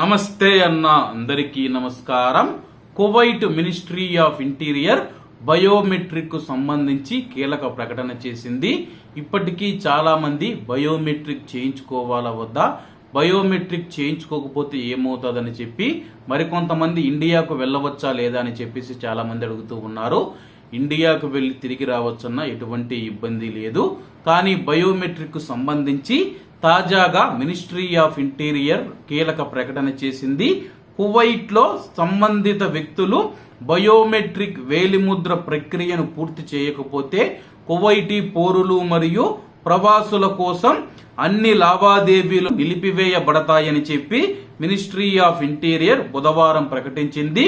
నమస్తే అన్న అందరికీ నమస్కారం. Kuwait Ministry of Interior biometric సంబంధించి కీలక ప్రకటన చేసింది. ఇప్పటికీ చాలామంది బయోమెట్రిక్ చేయించుకోవాలా వద్దా? బయోమెట్రిక్ చేయించుకోకపోతే ఏమవుతుందని చెప్పి మరికొంతమంది ఇండియాకు వెళ్ళవచ్చా లేదా అని చెప్పేసి చాలామంది అడుగుతూ ఉన్నారు. ఇండియాకు వెళ్ళి తిరిగి రావచ్చన్న ఎటువంటి ఇబ్బంది లేదు. కానీ బయోమెట్రిక్ సంబంధించి తాజాగా మినిస్ట్రీ ఆఫ్ ఇంటీరియర్ కీలక ప్రకటన చేసింది. కువైట్లో సంబంధిత వ్యక్తులు బయోమెట్రిక్ వేలిముద్ర ప్రక్రియను పూర్తి చేయకపోతే కువైటీ పౌరులు మరియు ప్రవాసుల కోసం అన్ని లావాదేవీలు నిలిపివేయబడతాయని చెప్పి మినిస్ట్రీ ఆఫ్ ఇంటీరియర్ బుధవారం ప్రకటించింది.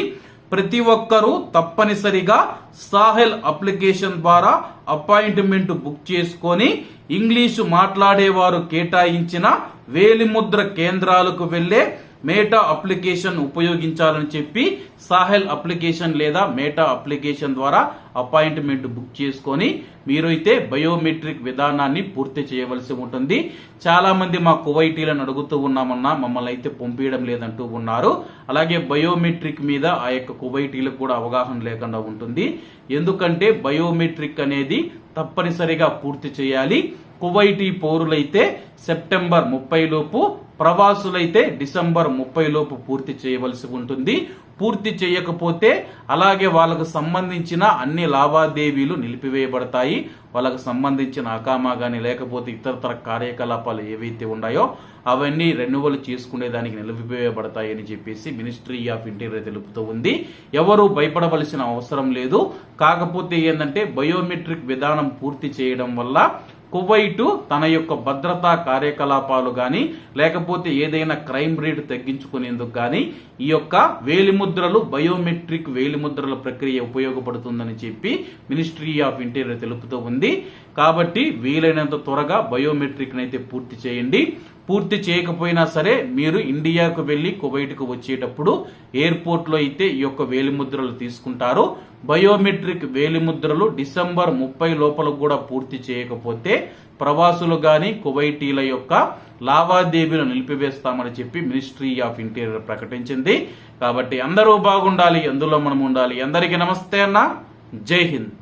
ప్రతి ఒక్కరూ తప్పనిసరిగా సాహెల్ అప్లికేషన్ ద్వారా అపాయింట్మెంట్ బుక్ చేసుకొని ఇంగ్లీషు మాట్లాడేవారు కేటాయించిన వేలిముద్ర కేంద్రాలకు వెళ్ళే మేటా అప్లికేషన్ ఉపయోగించాలని చెప్పి సాహెల్ అప్లికేషన్ లేదా మేటా అప్లికేషన్ ద్వారా అపాయింట్మెంట్ బుక్ చేసుకొని మీరైతే బయోమెట్రిక్ విధానాన్ని పూర్తి చేయవలసి ఉంటుంది. చాలా మంది మా కువైటీలను అడుగుతూ ఉన్నామన్నా మమ్మల్ని అయితే పంపించడం లేదంటూ ఉన్నారు. అలాగే బయోమెట్రిక్ మీద ఆ యొక్క కువైటీలకు కూడా అవగాహన లేకుండా ఉంటుంది. ఎందుకంటే బయోమెట్రిక్ అనేది తప్పనిసరిగా పూర్తి చేయాలి. కువైటీ పౌరులైతే సెప్టెంబర్ ముప్పై లోపు ప్రవాసులైతే డిసెంబర్ ముప్పై లోపు పూర్తి చేయవలసి ఉంటుంది. పూర్తి చేయకపోతే అలాగే వాళ్ళకు సంబంధించిన అన్ని లావాదేవీలు నిలిపివేయబడతాయి. వాళ్ళకు సంబంధించిన అకామా కానీ లేకపోతే ఇతరతర కార్యకలాపాలు ఏవైతే ఉన్నాయో అవన్నీ రెన్యువల్ చేసుకునేదానికి నిలిపివేయబడతాయి అని చెప్పేసి మినిస్ట్రీ ఆఫ్ ఇంటీరియర్ తెలుపుతూ ఉంది. ఎవరు భయపడవలసిన అవసరం లేదు. కాకపోతే ఏంటంటే బయోమెట్రిక్ విధానం పూర్తి చేయడం వల్ల కువైటు తన యొక్క భద్రతా కార్యకలాపాలు కానీ లేకపోతే ఏదైనా క్రైమ్ రేట్ తగ్గించుకునేందుకు కానీ ఈ యొక్క వేలిముద్రలు బయోమెట్రిక్ వేలిముద్రల ప్రక్రియ ఉపయోగపడుతుందని చెప్పి మినిస్ట్రీ ఆఫ్ ఇంటీరియర్ తెలుపుతూ ఉంది. కాబట్టి వీలైనంత త్వరగా బయోమెట్రిక్ని అయితే పూర్తి చేయండి. పూర్తి చేయకపోయినా సరే మీరు ఇండియాకు వెళ్ళి కువైట్కు వచ్చేటప్పుడు ఎయిర్పోర్ట్లో అయితే ఈ యొక్క వేలిముద్రలు తీసుకుంటారు. బయోమెట్రిక్ వేలిముద్రలు డిసెంబర్ ముప్పై లోపల కూడా పూర్తి చేయకపోతే ప్రవాసులు గాని కువైటీల యొక్క లావాదేవీలు నిలిపివేస్తామని చెప్పి మినిస్ట్రీ ఆఫ్ ఇంటీరియర్ ప్రకటించింది. కాబట్టి అందరూ బాగుండాలి అందులో మనం ఉండాలి. అందరికీ నమస్తే అన్న. జై హింద్.